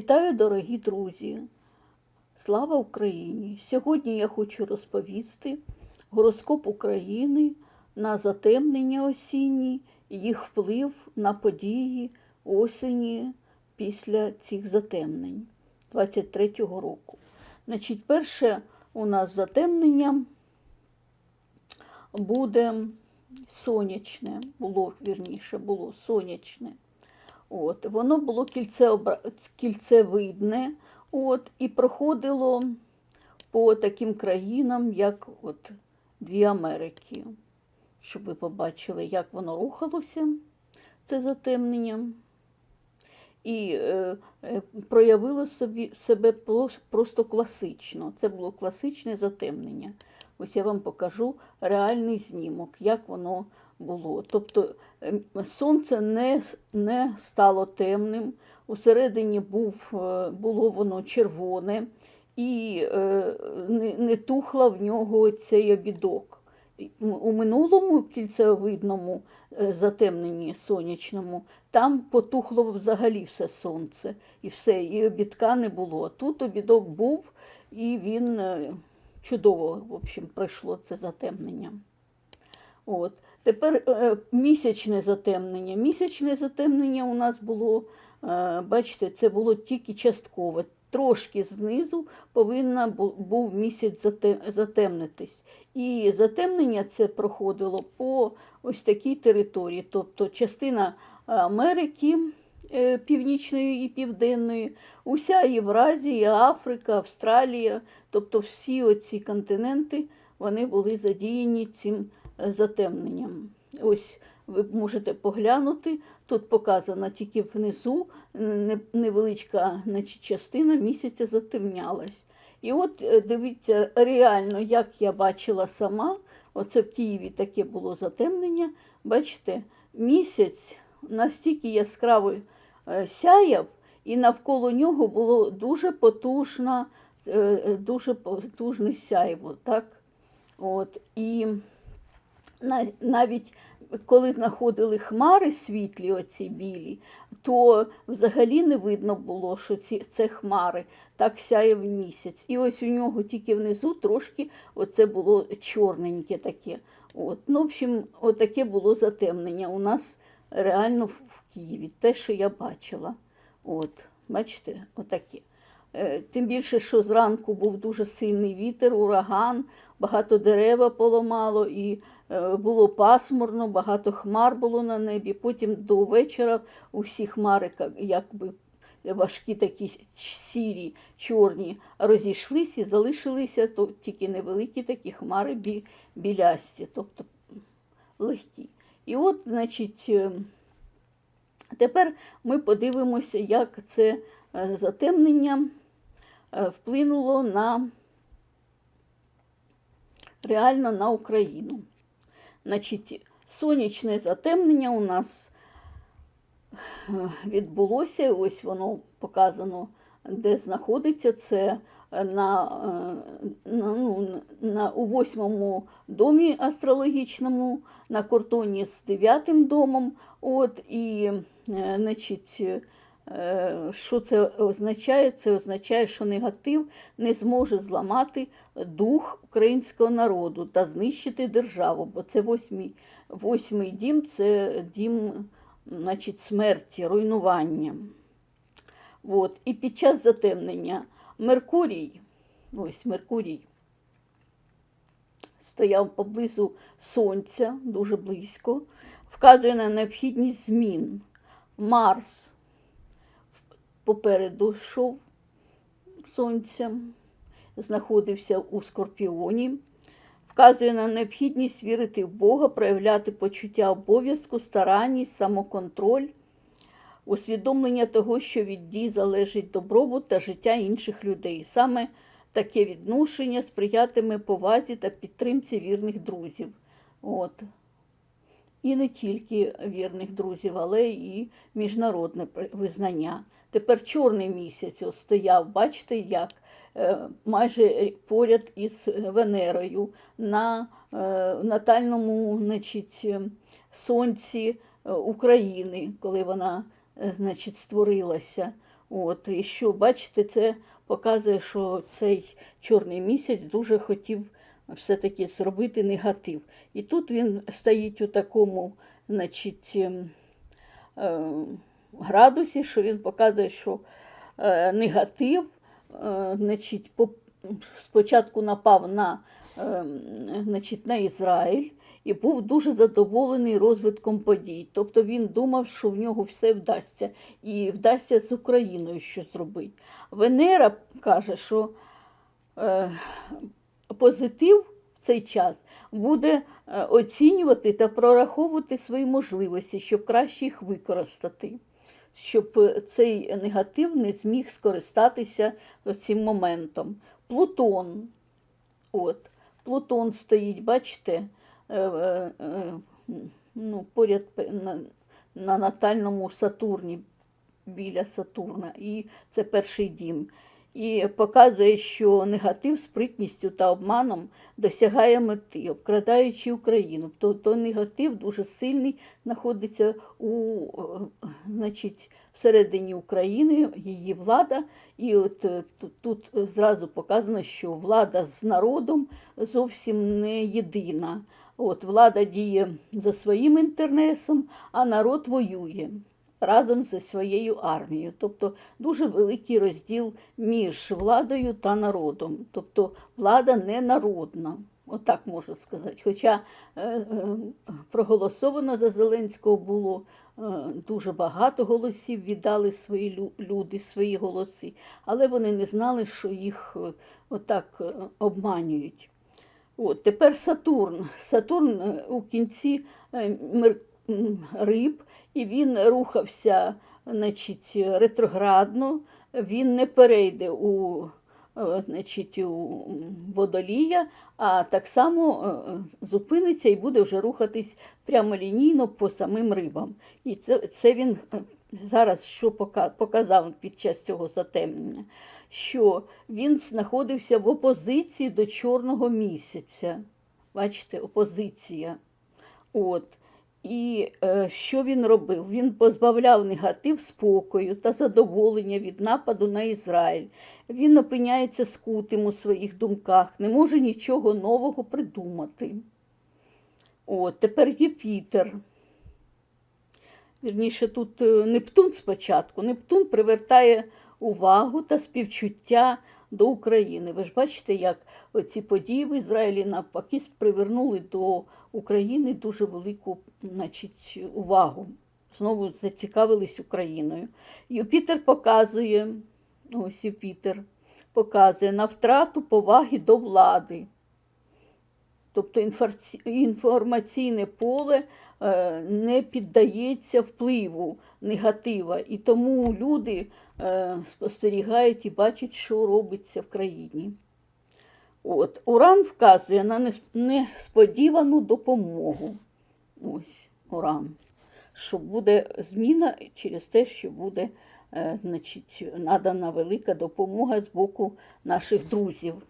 Вітаю, дорогі друзі! Слава Україні! Сьогодні я хочу розповісти гороскоп України на затемнення осінні, їх вплив на події осені після цих затемнень 23-го року. Значить, перше у нас затемнення буде сонячне, було вірніше, було сонячне. От, воно було кільцевидне от, і проходило по таким країнам, як от, дві Америки. Щоб ви побачили, як воно рухалося, це затемнення. І е, е, проявило собі, себе просто класично. Це було класичне затемнення. Ось я вам покажу реальний знімок, як воно було. Тобто ем, сонце не, не стало темним, усередині був, е, було воно червоне і е, не, не тухла в нього цей обідок. У минулому кільцевидному е, затемненні сонячному там потухло взагалі все сонце, і все, і обідка не було. Тут обідок був, і він чудово в общем, пройшло це затемнення. От. Тепер е, місячне затемнення. Місячне затемнення у нас було, е, бачите, це було тільки часткове. Трошки знизу повинен був місяць затемнитись. І затемнення це проходило по ось такій території, тобто частина Америки е, Північної і Південної, уся Євразія, Африка, Австралія, тобто всі оці континенти вони були задіяні цим затемненням. Ось ви можете поглянути, тут показано тільки внизу невеличка значить, частина місяця затемнялась. І от е, дивіться, реально, як я бачила сама, оце в Києві таке було затемнення. Бачите, місяць настільки яскраво е, сяяв, і навколо нього було дуже потужна, е, дуже потужне сяйво. Так? От, і навіть коли знаходили хмари світлі, оці білі, то взагалі не видно було, що ці, це хмари, так сяяв місяць. І ось у нього тільки внизу трошки оце було чорненьке таке. От. Ну, в общем, отаке було затемнення у нас реально в, в Києві, те, що я бачила. От, бачите, отаке. Е, Тим більше, що зранку був дуже сильний вітер, ураган, багато дерева поламало, і було пасмурно, багато хмар було на небі. Потім до вечора усі хмари, якби важкі такі сірі, чорні, розійшлись і залишилися то тільки невеликі такі хмари бі, білясті, тобто легкі. І от, значить, е, тепер ми подивимося, як це е, затемнення е, вплинуло на реально на Україну. Значить, сонячне затемнення у нас е, відбулося, ось воно показано, де знаходиться це на, е, на, ну, на, у восьмому домі астрологічному, на кордоні з дев'ятим домом. От, і, е, значить, що це означає? Це означає, що негатив не зможе зламати дух українського народу та знищити державу, бо це восьмий, восьмий дім це дім значить, смерті, руйнування. От. І під час затемнення Меркурій, ось Меркурій, стояв поблизу Сонця, дуже близько, вказує на необхідність змін. Марс попереду йшов сонця, знаходився у Скорпіоні, вказує на необхідність вірити в Бога, проявляти почуття обов'язку, старанність, самоконтроль, усвідомлення того, що від дій залежить добробут та життя інших людей. Саме таке відношення сприятиме повазі та підтримці вірних друзів. От. І не тільки вірних друзів, але і міжнародне визнання. Тепер чорний місяць стояв, бачите, як е, майже поряд із Венерою на е, натальному значить, сонці е, України, коли вона значить, створилася. От, і що, бачите, це показує, що цей чорний місяць дуже хотів все-таки зробити негатив. І тут він стоїть у такому, значить, ем, градусі, що він показує, що е, негатив, е, значить, по, спочатку напав на, е, значить, на Ізраїль і був дуже задоволений розвитком подій. Тобто він думав, що в нього все вдасться, і вдасться з Україною щось зробити. Венера каже, що е, позитив цей час буде е, оцінювати та прораховувати свої можливості, щоб краще їх використати, щоб е, цей негатив не зміг скористатися цим моментом. Плутон. От, Плутон стоїть, бачите, е, е, ну, поряд на, на натальному Сатурні, біля Сатурна, і це перший дім. І показує, що негатив спритністю та обманом досягає мети, обкрадаючи Україну. Тобто негатив дуже сильний знаходиться у, е, значить, всередині України, її влада. І от е, тут, тут зразу показано, що влада з народом зовсім не єдина. От влада діє за своїм інтересом, а народ воює разом зі своєю армією. Тобто дуже великий розділ між владою та народом. Тобто влада не народна. Отак можу сказати. Хоча е, е, проголосовано за Зеленського було е, дуже багато голосів, віддали свої лю- люди свої голоси, але вони не знали, що їх е, отак е, обманюють. От, тепер Сатурн. Сатурн е, у кінці е, риб, і він рухався значить, ретроградно, він не перейде у, е, значить, у водолія, а так само е, зупиниться і буде вже рухатись прямолінійно по самим рибам. І це, це він е, зараз що показав під час цього затемнення, що він знаходився в опозиції до чорного місяця. Бачите, опозиція. От. І е, що він робив? Він позбавляв негатив спокою та задоволення від нападу на Ізраїль. Він опиняється скутим у своїх думках, не може нічого нового придумати. От, тепер Юпітер. Вірніше, тут е, Нептун спочатку. Нептун привертає увагу та співчуття до України. Ви ж бачите, як ці події в Ізраїлі навпаки привернули до України дуже велику значить, увагу. Знову зацікавились Україною. Юпітер показує, ось Юпітер показує на втрату поваги до влади. Тобто інформаційне поле е, не піддається впливу негатива, і тому люди е, спостерігають і бачать, що робиться в країні. От, Уран вказує на несподівану допомогу. Ось Уран. Що буде зміна через те, що буде е, значить, надана велика допомога з боку наших друзів.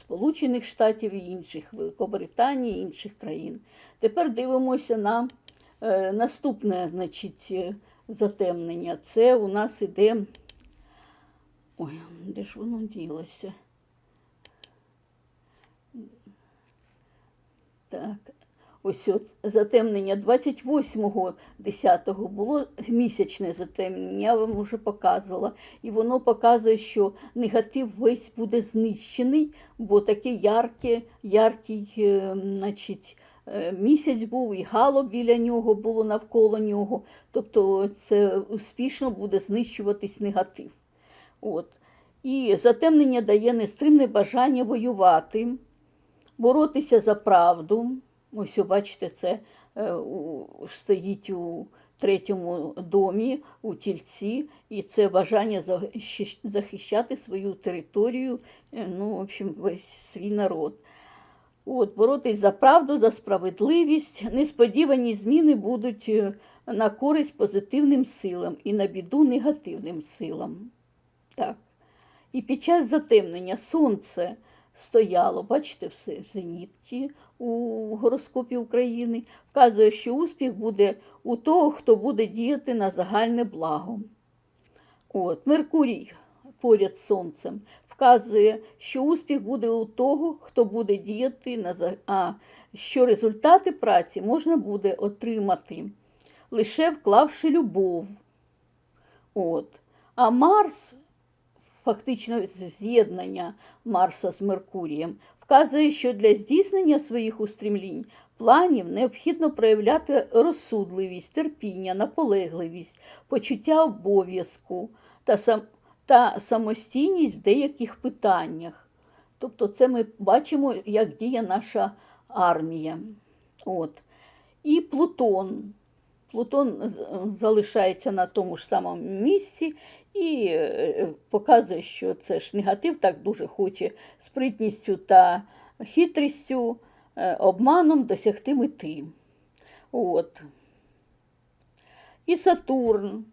Сполучених Штатів і інших, Великобританії інших країн. Тепер дивимося на е, наступне значить, е, затемнення. Це у нас іде. Ой, де ж воно ділося? Так, ось от затемнення 28.10 було місячне затемнення, я вам вже показувала. І воно показує, що негатив весь буде знищений, бо таке ярке, яркий е, значить, е, місяць був, і гало біля нього було навколо нього. Тобто це успішно буде знищуватись негатив. От. І затемнення дає нестримне бажання воювати боротися за правду. Ось, бачите, це е, стоїть у третьому домі, у тільці, і це бажання захищати свою територію, е, ну, в общем, весь свій народ. От, боротись за правду, за справедливість. Несподівані зміни будуть е, на користь позитивним силам і на біду негативним силам. Так. І під час затемнення сонце стояло, бачите, все в зеніті у гороскопі України, вказує, що успіх буде у того, хто буде діяти на загальне благо. От, Меркурій поряд з сонцем вказує, що успіх буде у того, хто буде діяти на а що результати праці можна буде отримати, лише вклавши любов. От. А Марс, фактично з'єднання Марса з Меркурієм, вказує, що для здійснення своїх устремлінь, планів необхідно проявляти розсудливість, терпіння, наполегливість, почуття обов'язку та, сам, та самостійність в деяких питаннях. Тобто, це ми бачимо, як діє наша армія. От. І Плутон. Плутон залишається на тому ж самому місці і е, показує, що це ж негатив так дуже хоче спритністю та хитрістю, е, обманом досягти мети. От. І Сатурн.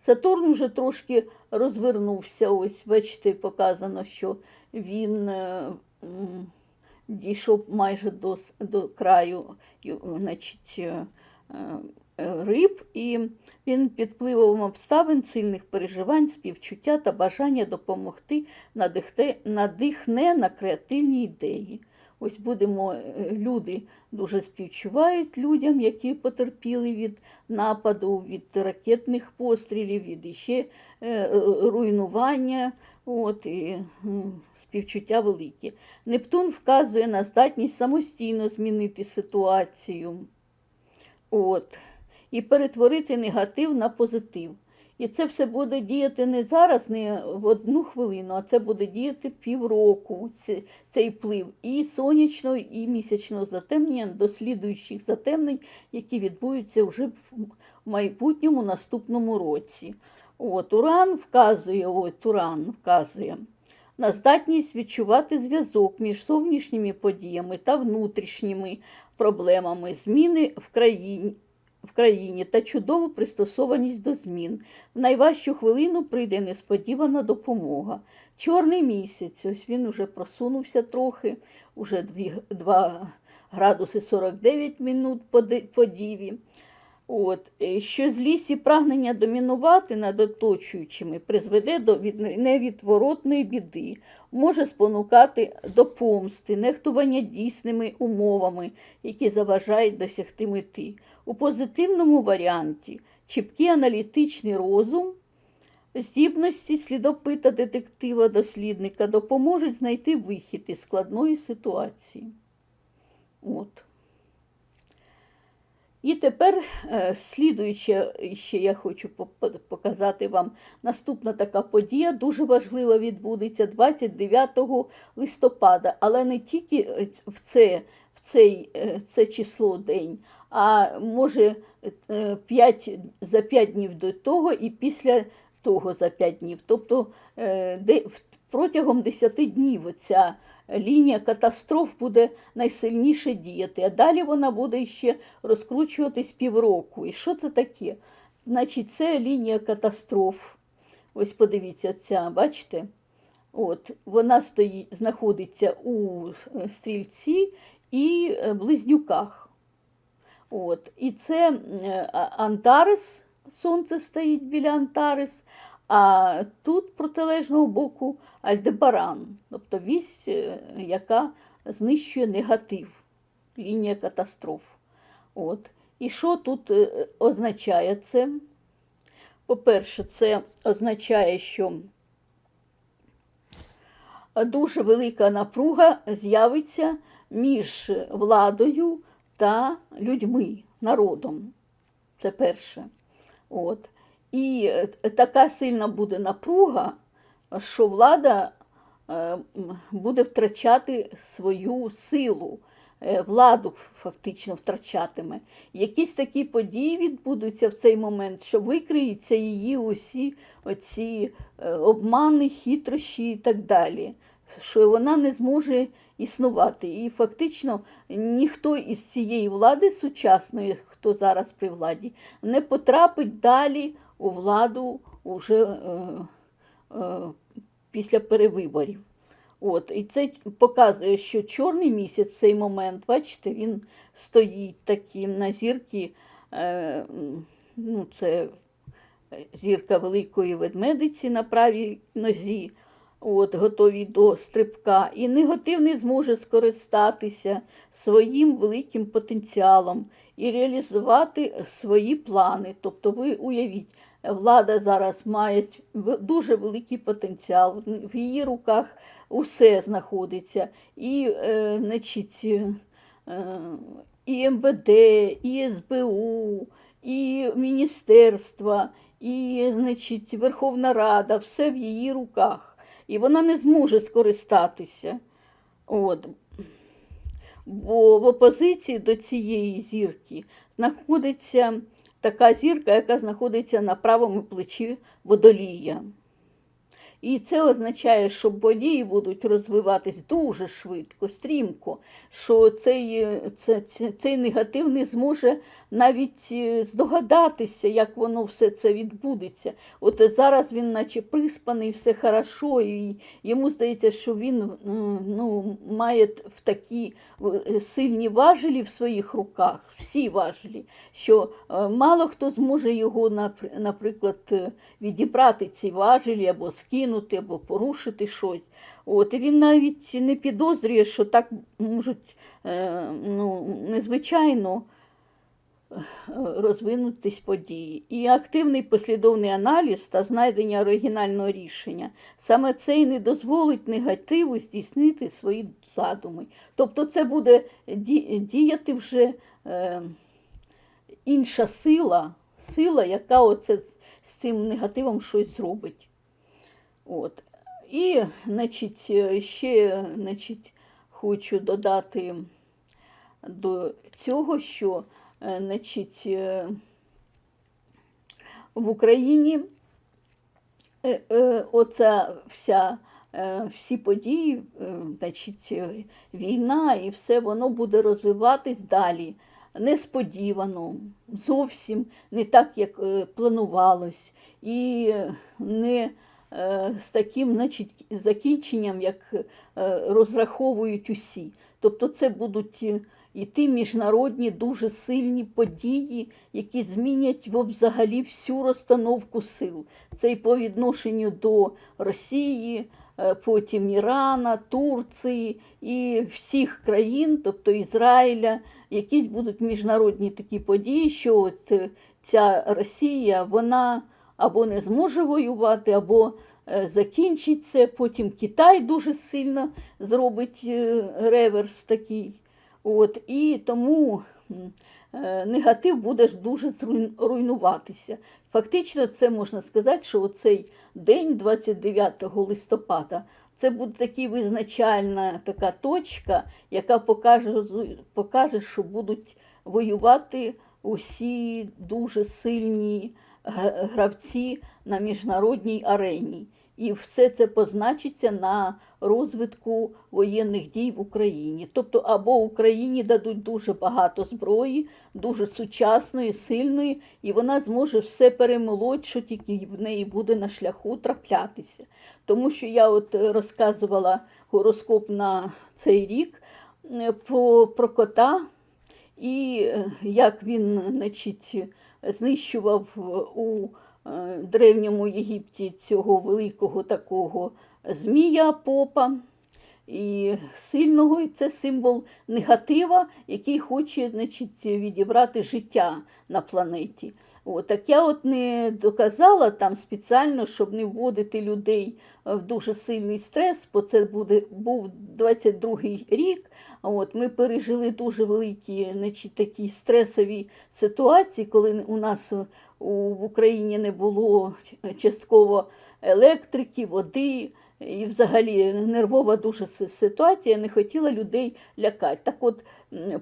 Сатурн вже трошки розвернувся. Ось, бачите, показано, що він е, дійшов майже до, до краю значить, риб, і він під впливом обставин, сильних переживань, співчуття та бажання допомогти надихте, надихне на креативні ідеї. Ось будемо, е, люди дуже співчувають людям, які потерпіли від нападу, від ракетних пострілів, від іще е, руйнування. От, і, співчуття велике. Нептун вказує на здатність самостійно змінити ситуацію. От, і перетворити негатив на позитив. І це все буде діяти не зараз, не в одну хвилину, а це буде діяти півроку, цей вплив і сонячного, і місячного затемнення до слідуючих затемнень, які відбудуться вже в майбутньому наступному році. От, Уран вказує, от, Уран вказує на здатність відчувати зв'язок між зовнішніми подіями та внутрішніми проблемами, зміни в країні. В країні та чудову пристосованість до змін. В найважчу хвилину прийде несподівана допомога. Чорний місяць, ось він уже просунувся трохи, уже 2 градуси 49 минут по діві. От, е, що злість і прагнення домінувати над оточуючими призведе до невідворотної біди, може спонукати до помсти, нехтування дійсними умовами, які заважають досягти мети. У позитивному варіанті чіткий аналітичний розум, здібності слідопита детектива дослідника допоможуть знайти вихід із складної ситуації. От. І тепер, е, слідуюче, ще я хочу по- по- показати вам наступна така подія, дуже важлива відбудеться 29 листопада, але не тільки е, в це, в цей, е, це число день, а може 5, за 5 днів до того і після того за 5 днів. Тобто протягом 10 днів ця лінія катастроф буде найсильніше діяти, а далі вона буде ще розкручуватись півроку. І що це таке? Значить, це лінія катастроф. Ось подивіться, ця, бачите? От, вона стоїть, знаходиться у стрільці і е, близнюках. От, і це е, Антарес, сонце стоїть біля Антарес, а тут протилежного боку Альдебаран, тобто вісь, е, яка знищує негатив, лінія катастроф. От. І що тут е, означає це? По-перше, це означає, що дуже велика напруга з'явиться між владою та людьми, народом. Це перше. От. І е, така сильна буде напруга, що влада е, буде втрачати свою силу, е, владу фактично втрачатиме. Якісь такі події відбудуться в цей момент, що викриються її усі оці е, обмани, хитрощі і так далі. Що вона не зможе існувати. І фактично ніхто із цієї влади сучасної, хто зараз при владі, не потрапить далі у владу вже е, е, після перевиборів. От, і це показує, що чорний місяць в цей момент, бачите, він стоїть таким на зірки, е, ну, це зірка великої ведмедиці на правій нозі, от, готові до стрибка, і негативний зможе скористатися своїм великим потенціалом і реалізувати свої плани. Тобто, ви уявіть, влада зараз має дуже великий потенціал, в її руках усе знаходиться. І, е, значить, е, і МВД, і СБУ, і міністерства, і значить, Верховна Рада, все в її руках. І вона не зможе скористатися. От. Бо в опозиції до цієї зірки знаходиться така зірка, яка знаходиться на правому плечі водолія. І це означає, що події будуть розвиватись дуже швидко, стрімко, що цей, е, це, це, цей негатив не зможе навіть е, здогадатися, як воно все це відбудеться. От зараз він наче приспаний, все хорошо, і йому здається, що він е, ну, має в такі сильні важелі в своїх руках, всі важелі, що мало хто зможе його, наприклад, відібрати ці важелі або скинути, або порушити щось. От, і він навіть не підозрює, що так можуть е, ну, незвичайно е, розвинутись події. І активний послідовний аналіз та знайдення оригінального рішення. Саме це і не дозволить негативу здійснити свої задуми. Тобто це буде діяти вже е, інша сила, сила, яка оце з цим негативом щось зробить. От. І, значить, ще значить, хочу додати до цього, що е, значить, е, в Україні е, оця вся, всі події, значить, війна і все воно буде розвиватись далі. Несподівано, зовсім не так, як планувалось, і не з таким значить, закінченням, як е, розраховують усі. Тобто це будуть е, іти міжнародні дуже сильні події, які змінять взагалі всю розстановку сил. Це і по відношенню до Росії, е, потім Ірана, Турції і всіх країн, тобто Ізраїля, якісь будуть міжнародні такі події, що от е, ця Росія, вона або не зможе воювати, або е, закінчить це. Потім Китай дуже сильно зробить е, реверс такий. От, і тому е, негатив буде дуже руйнуватися. Фактично, це можна сказати, що оцей день, 29 листопада, це буде така визначальна така точка, яка покаже, покаже, що будуть воювати усі дуже сильні гравці на міжнародній арені. І все це позначиться на розвитку воєнних дій в Україні. Тобто, або Україні дадуть дуже багато зброї, дуже сучасної, сильної, і вона зможе все перемолоть, що тільки в неї буде на шляху траплятися. Тому що я от е, розказувала гороскоп на цей рік е, про кота, і е, як він значить, знищував у е, древньому Єгипті цього великого такого змія попа і сильного, і це символ негатива, який хоче значить, відібрати життя на планеті. От, так я от не доказала там спеціально, щоб не вводити людей е, в дуже сильний стрес, бо це буде, був 22-й рік. От, ми пережили дуже великі значить, такі стресові ситуації, коли у нас е, в Україні не було частково електрики, води. І взагалі нервова дуже ситуація, не хотіла людей лякати. Так от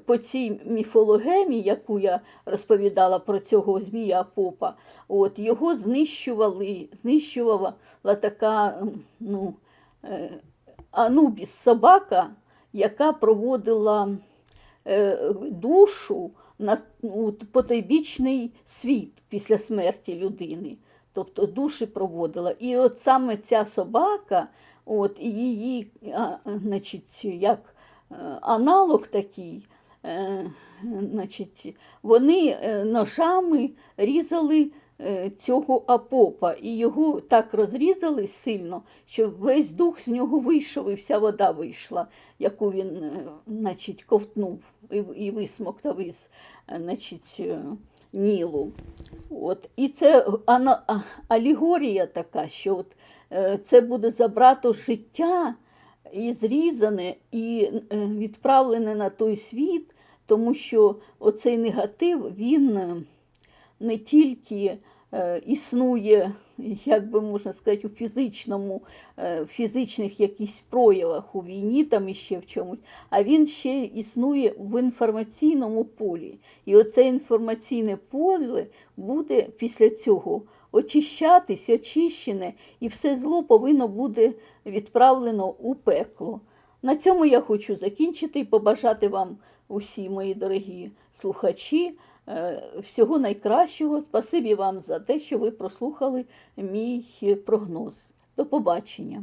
по цій міфологемі, яку я розповідала про цього змія попа, от його знищували, знищувала така ну, е, Анубіс собака, яка проводила е, душу на ну, потойбічний світ після смерті людини. Тобто душі проводила. І от саме ця собака, от, її, а, значить, як е, аналог такий, е, значить, вони е, ножами різали цього апопа, і його так розрізали сильно, що весь дух з нього вийшов, і вся вода вийшла, яку він значить, ковтнув і, і висмоктав із значить, Нілу. От. І це алегорія така, що от, е, це буде забрато життя і зрізане, і е, відправлене на той світ, тому що оцей негатив, він е, не тільки існує, як би можна сказати, у фізичному, е, в фізичних якісь проявах у війні там іще в чомусь, а він ще існує в інформаційному полі. І оце інформаційне поле буде після цього очищатись, очищене, і все зло повинно бути відправлено у пекло. На цьому я хочу закінчити і побажати вам усі, мої дорогі слухачі, всього найкращого. Спасибі вам за те, що ви прослухали мій прогноз. До побачення.